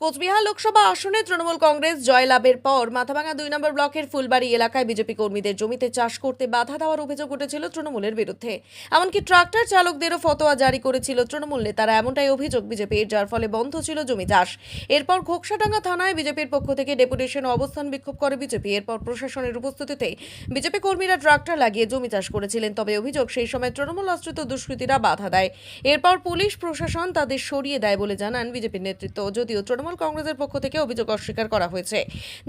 কোচবিহার লোকসভা আসনে তৃণমূল কংগ্রেস জয়লাভের পর মাথাভাঙা দুই নম্বর ব্লকের ফুলবাড়ি এলাকায় বিজেপি কর্মীদের জমিতে চাষ করতে বাধা দেওয়ার অভিযোগ উঠেছিল তৃণমূলের বিরুদ্ধে। এমনকি ট্রাক্টর চালকদেরও ফতোয়া জারি করেছিল তৃণমূল নেতারা। এমনটাই অভিযোগ বিজেপির, যার ফলে বন্ধ ছিল জমি চাষ। এরপর ঘোকসাডাঙ্গা থানায় বিজেপির পক্ষ থেকে ডেপুটেশন অবস্থান বিক্ষোভ করে বিজেপি। এরপর প্রশাসনের উপস্থিতিতে বিজেপি কর্মীরা ট্রাক্টর লাগিয়ে জমি চাষ করেছিলেন। তবে অভিযোগ সেই সময় তৃণমূল আশ্রিত দুষ্কৃতীরা বাধা দেয়। এরপর পুলিশ প্রশাসন তাদের সরিয়ে দেয় বলে জানান বিজেপির নেতৃত্ব। যদিও তৃণমূল কংগ্রেসের পক্ষ থেকে অভিযোগ অস্বীকার করা হয়েছে।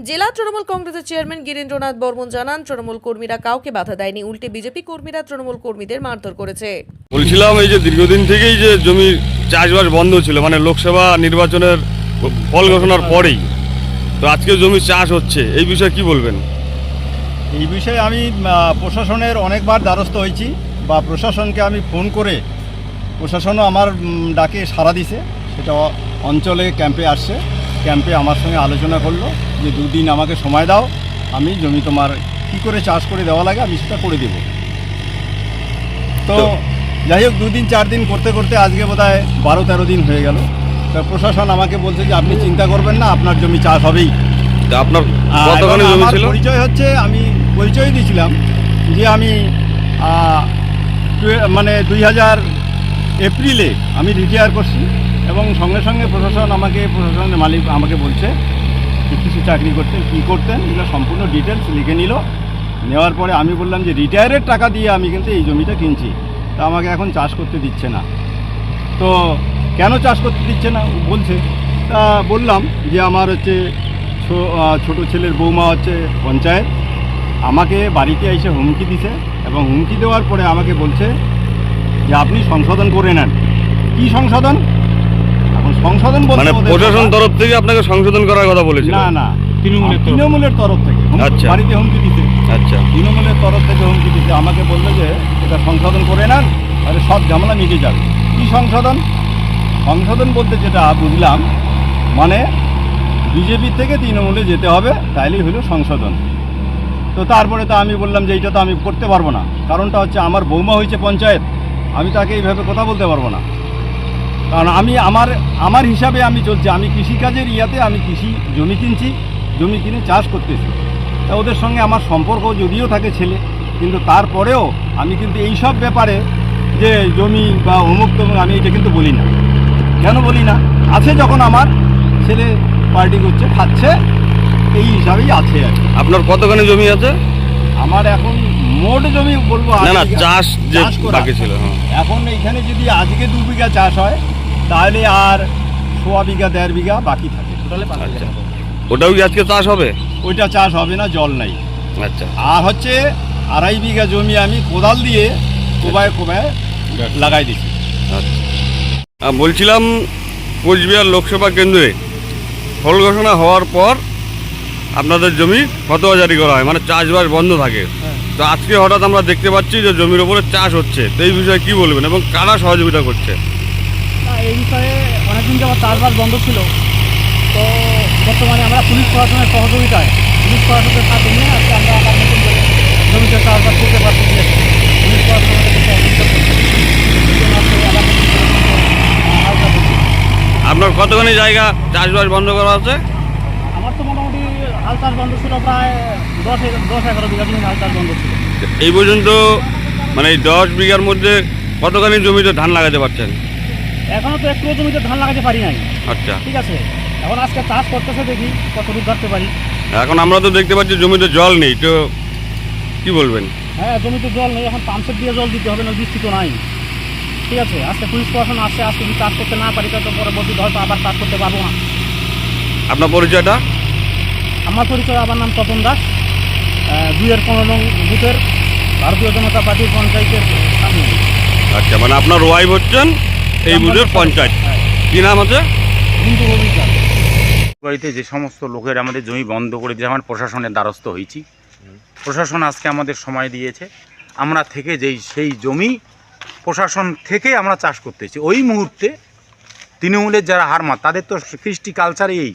জেলা তৃণমূল কংগ্রেসের চেয়ারম্যান গিরেন্দ্রনাথ বর্মন জানান তৃণমূল কর্মীরা কাউকে বাধা দেয়নি উল্টে বিজেপি কর্মীরা তৃণমূল কর্মীদের মারধর করেছে। বলছিলাম এই যে দীর্ঘদিন থেকেই যে জমি চাষবাস বন্ধ ছিল মানে লোকসভা নির্বাচনের ফল ঘোষণার পরেই তো আজকে জমি চাষ হচ্ছে এই বিষয়ে কি বলবেন? এই বিষয়ে আমি প্রশাসনের অনেকবার দ্বারস্থ হয়েছি বা প্রশাসনকে আমি ফোন করে প্রশাসনও আমার ডাকে সাড়া দিছে। সেটা অঞ্চলে ক্যাম্পে আসছে। ক্যাম্পে আমার সঙ্গে আলোচনা করল যে দুদিন আমাকে সময় দাও আমি জমি তোমার কী করে চাষ করে দেওয়া লাগে আমি সেটা করে দেব। তো যাই হোক দুদিন চার দিন করতে করতে আজকে বোধ হয় বারো তেরো দিন হয়ে গেল। তা প্রশাসন আমাকে বলছে যে আপনি চিন্তা করবেন না আপনার জমি চাষ হবেই। আপনার কতখানি জমি আমার ছিল? পরিচয় হচ্ছে আমি পরিচয় দিয়েছিলাম যে আমি মানে দুই হাজার এপ্রিলে আমি রিটায়ার করছি। এবং সঙ্গে সঙ্গে প্রশাসন আমাকে, প্রশাসনের মালিক আমাকে বলছে, যে কিছু চাকরি করতেন কী করতেন, এগুলো সম্পূর্ণ ডিটেলস লিখে নিল। নেওয়ার পরে আমি বললাম যে রিটায়ারের টাকা দিয়ে আমি কিন্তু এই জমিটা কিনছি। তা আমাকে এখন চাষ করতে দিচ্ছে না। তো কেন চাষ করতে দিচ্ছে না? বলছে, তা বললাম যে আমার হচ্ছে ছোট ছেলের বৌমা হচ্ছে পঞ্চায়েত। আমাকে বাড়িতে এসে হুমকি দিছে এবং হুমকি দেওয়ার পরে আমাকে বলছে যে আপনি সংশোধন করে নেন। কি সংশোধন? সংশোধন বলতে মানে প্রশাসন তরফ থেকে আপনাকে সংশোধন করার কথা বলেছিল? না না তৃণমূলের তৃণমূলের তরফ থেকে। আচ্ছা। বাড়িতে হুমকি দিতে। আচ্ছা। তৃণমূলের তরফ থেকে হুমকি দিতে। আমাকে বলল যে এটা সংশোধন করে নেন তাহলে সব ঝামেলা মিটে যাবে। কি সংশোধন? সংশোধন বলতে যেটা বুঝলাম মানে বিজেপি থেকে তৃণমূলে যেতে হবে তাইলেই হলো সংশোধন। তো তারপরে তো আমি বললাম যে এইটা তো আমি করতে পারব না। কারণটা হচ্ছে আমার বৌমা হয়েছে পঞ্চায়েত। আমি তাকে এইভাবে কথা বলতে পারব না। কারণ আমি আমার আমার হিসাবে আমি চলছি। আমি কৃষিকাজের ইয়াতে আমি কৃষি জমি কিনছি জমি কিনে চাষ করতেছি। তা ওদের সঙ্গে আমার সম্পর্ক যদিও থাকে ছেলে কিন্তু তারপরেও আমি কিন্তু এই সব ব্যাপারে যে জমি বা অমুক তমুক আমি এটা কিন্তু বলি না। কেন বলি না? আছে যখন আমার ছেলে পার্টি করছে খাচ্ছে এই হিসাবেই আছে আর আপনার কতখানি জমি আছে? আমার এখন মোট জমি বলব না না চাষ চাষ করা। বাকি ছিল হ্যাঁ। এখন এইখানে যদি আজকে দু বিঘা চাষ হয় তাহলে আর সোয়া বিঘা দেড় বিঘা বাকি থাকে। আচ্ছা। ওটাও কি আজকে চাষ হবে? ওইটা চাষ হবে না জল নাই। আচ্ছা। আর হচ্ছে আড়াই বিঘা জমি আমি কোদাল দিয়ে কোবায় কোবায় লাগাই দিছি। আচ্ছা। আহ, বলছিলাম কোচবিহার লোকসভা কেন্দ্রে ফল ঘোষণা হওয়ার পর আপনাদের জমি ফতোয়া জারি করা হয় মানে চাষবাস বন্ধ থাকে। তো আজকে হঠাৎ আমরা দেখতে পাচ্ছি যে জমির ওপরে চাষ হচ্ছে তো এই বিষয়ে কি বলবেন এবং কারা সহযোগিতা করছে? এই বিষয়ে অনেকদিন যাবত চাষবাস বন্ধ ছিল। তো বর্তমানে আমরা পুলিশ প্রশাসনের সহযোগিতায় পুলিশ প্রশাসনের সাথে নিয়ে আজকে আমরা আবার নতুন করে জমিতে চাষবাস করতে পারছি পুলিশ প্রশাসন। আপনার কতখানি জায়গা চাষবাস বন্ধ করা আছে? আমার তো মোটামুটি হাল চাষ বন্ধ ছিল প্রায় দশ দশ এগারো বিঘা জমি হাল চাষ বন্ধ ছিল। এই পর্যন্ত মানে এই দশ বিঘার মধ্যে কতখানি জমিতে ধান লাগাতে পারছেন? এখনও তো একটু জমিতে ধান লাগাতে পারি নাই। আচ্ছা। ঠিক আছে? এখন আজকে চাষ করতেছে দেখি কতটুকু ধরতে পারি। এখন আমরা তো দেখতে পাচ্ছি জমিতে জল নেই তো কি বলবেন? হ্যাঁ জমিতে জল নেই এখন পাম্পসেট দিয়ে জল দিতে হবে না বৃষ্টি তো নাই। ঠিক আছে আজকে পুলিশ প্রশাসন আসছে আজকে যদি চাষ করতে না পারি তো পরবর্তীতে হয়তো আবার চাষ করতে পারব না। আপনার পরিচয়টা? আমার পরিচয় আমার নাম তপন দাস। দুইয়ের পনেরো নং বুথের ভারতীয় জনতা পার্টির পঞ্চায়েতের আচ্ছা মানে আপনার ওয়াইফ হচ্ছেন? এই বুধের পঞ্চায়েত। কি নাম আছে? বাড়িতে যে সমস্ত লোকের আমাদের জমি বন্ধ করে দিয়ে আমার প্রশাসনের দ্বারস্থ হয়েছি। প্রশাসন আজকে আমাদের সময় দিয়েছে। আমরা থেকে যেই সেই জমি প্রশাসন থেকে আমরা চাষ করতেছি ওই মুহূর্তে তৃণমূলের যারা হারমা তাদের তো কৃষ্টি কালচারে এই।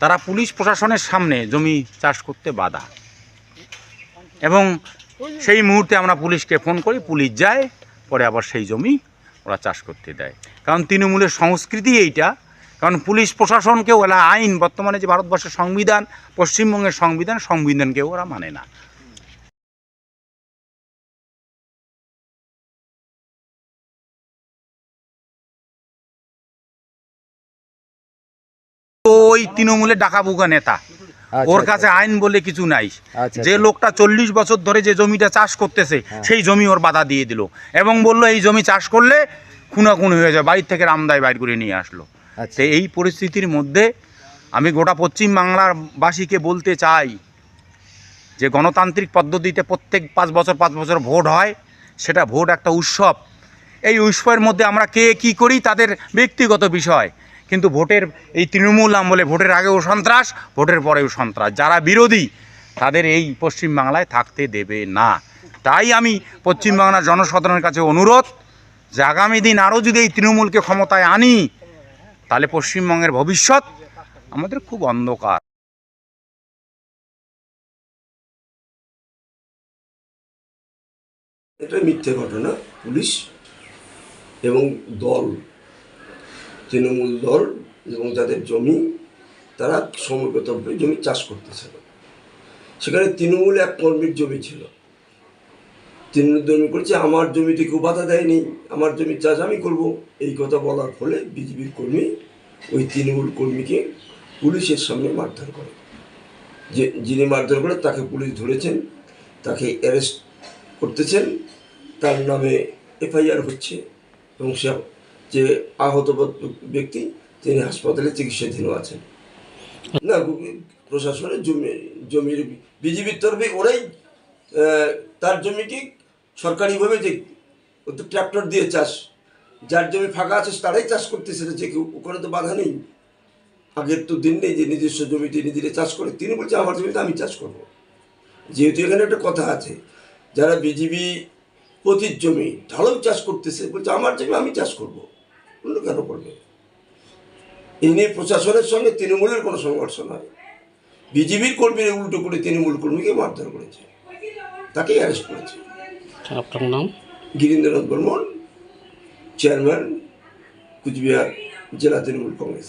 তারা পুলিশ প্রশাসনের সামনে জমি চাষ করতে বাধা। এবং সেই মুহূর্তে আমরা পুলিশকে ফোন করি পুলিশ যায় পরে আবার সেই জমি ওরা চাষ করতে দেয়। কারণ তৃণমূলের সংস্কৃতি এইটা। কারণ পুলিশ প্রশাসনকেও ওরা আইন, বর্তমানে যে ভারতবর্ষের সংবিধান, পশ্চিমবঙ্গের সংবিধান, সংবিধানকেও ওরা মানে না। ওই তৃণমূলের ডাকাবুকা নেতা। ওর কাছে আইন বলে কিছু নাই। আচ্ছা, যে লোকটা চল্লিশ বছর ধরে যে জমিটা চাষ করতেছে সেই জমি ওর বাধা দিয়ে দিল। এবং বলল এই জমি চাষ করলে খুনাখুন হয়ে যায় বাড়ির থেকে রামদায় বাইর করে নিয়ে আসলো। আচ্ছা। তো এই পরিস্থিতির মধ্যে আমি গোটা পশ্চিম বাংলার বাসীকে বলতে চাই যে গণতান্ত্রিক পদ্ধতিতে প্রত্যেক পাঁচ বছর পাঁচ বছর ভোট হয় সেটা ভোট একটা উৎসব। এই উৎসবের মধ্যে আমরা কে কি করি তাদের ব্যক্তিগত বিষয়। কিন্তু ভোটের এই তৃণমূল আমলে ভোটের আগেও সন্ত্রাস, ভোটের পরেও সন্ত্রাস। যারা বিরোধী, তাদের এই পশ্চিম বাংলায় থাকতে দেবে না। তাই আমি পশ্চিম বাংলার জনসাধারণের কাছে অনুরোধ যে আগামী দিন আরও যদি এই তৃণমূলকে ক্ষমতায় আনি, তাহলে পশ্চিমবঙ্গের ভবিষ্যৎ আমাদের খুব অন্ধকার। এটা মিথ্যে ঘটনা, পুলিশ এবং দল। তৃণমূল দল এবং যাদের জমি তারা সমবেতভাবে জমি চাষ করতেছে। সেখানে তৃণমূল এক কর্মীর জমি ছিল। তৃণমূল জমি করছে আমার জমিতে কেউ বাধা দেয়নি, আমার জমির চাষ আমি করব। এই কথা বলার ফলে বিজেপির কর্মী ওই তৃণমূল কর্মীকে পুলিশের সামনে মারধর করে। যে, যিনি মারধর করে তাকে পুলিশ ধরেছেন, তাকে অ্যারেস্ট করতেছেন। তার নামে এফআইআর হচ্ছে এবং সে যে আহত ব্যক্তি, তিনি হাসপাতালে চিকিৎসাধীন আছেন। না, প্রশাসনের জমি, জমির বিজেপির তরফে ওরাই তার জমিটি সরকারিভাবে যে ট্র্যাক্টর দিয়ে চাষ, যার জমি ফাঁকা আছে, তারাই চাষ করতেছে যে কেউ, ওখানে তো বাধা নেই। আগের তো দিন নেই যে নিজস্ব জমিটি নিজেরা চাষ করে, তিনি বলছে, আমার জমিতে আমি চাষ করব। যেহেতু এখানে একটা কথা আছে, যারা বিজিবি পতির জমি ঢালাও চাষ করতেছে, বলছে, আমার জমি আমি চাষ করব। অন্য কেন করবে? এই নিয়ে প্রশাসনের সঙ্গে তৃণমূলের কোনো সংঘর্ষ নয়। বিজেপির কর্মীরা উল্টো করে তৃণমূল কর্মীকে মারধর করেছে। তাকেই অ্যারেস্ট করেছে। আপনার নাম? গিরীন্দ্রনাথ বর্মন চেয়ারম্যান কুচবিহার জেলা তৃণমূল কংগ্রেস।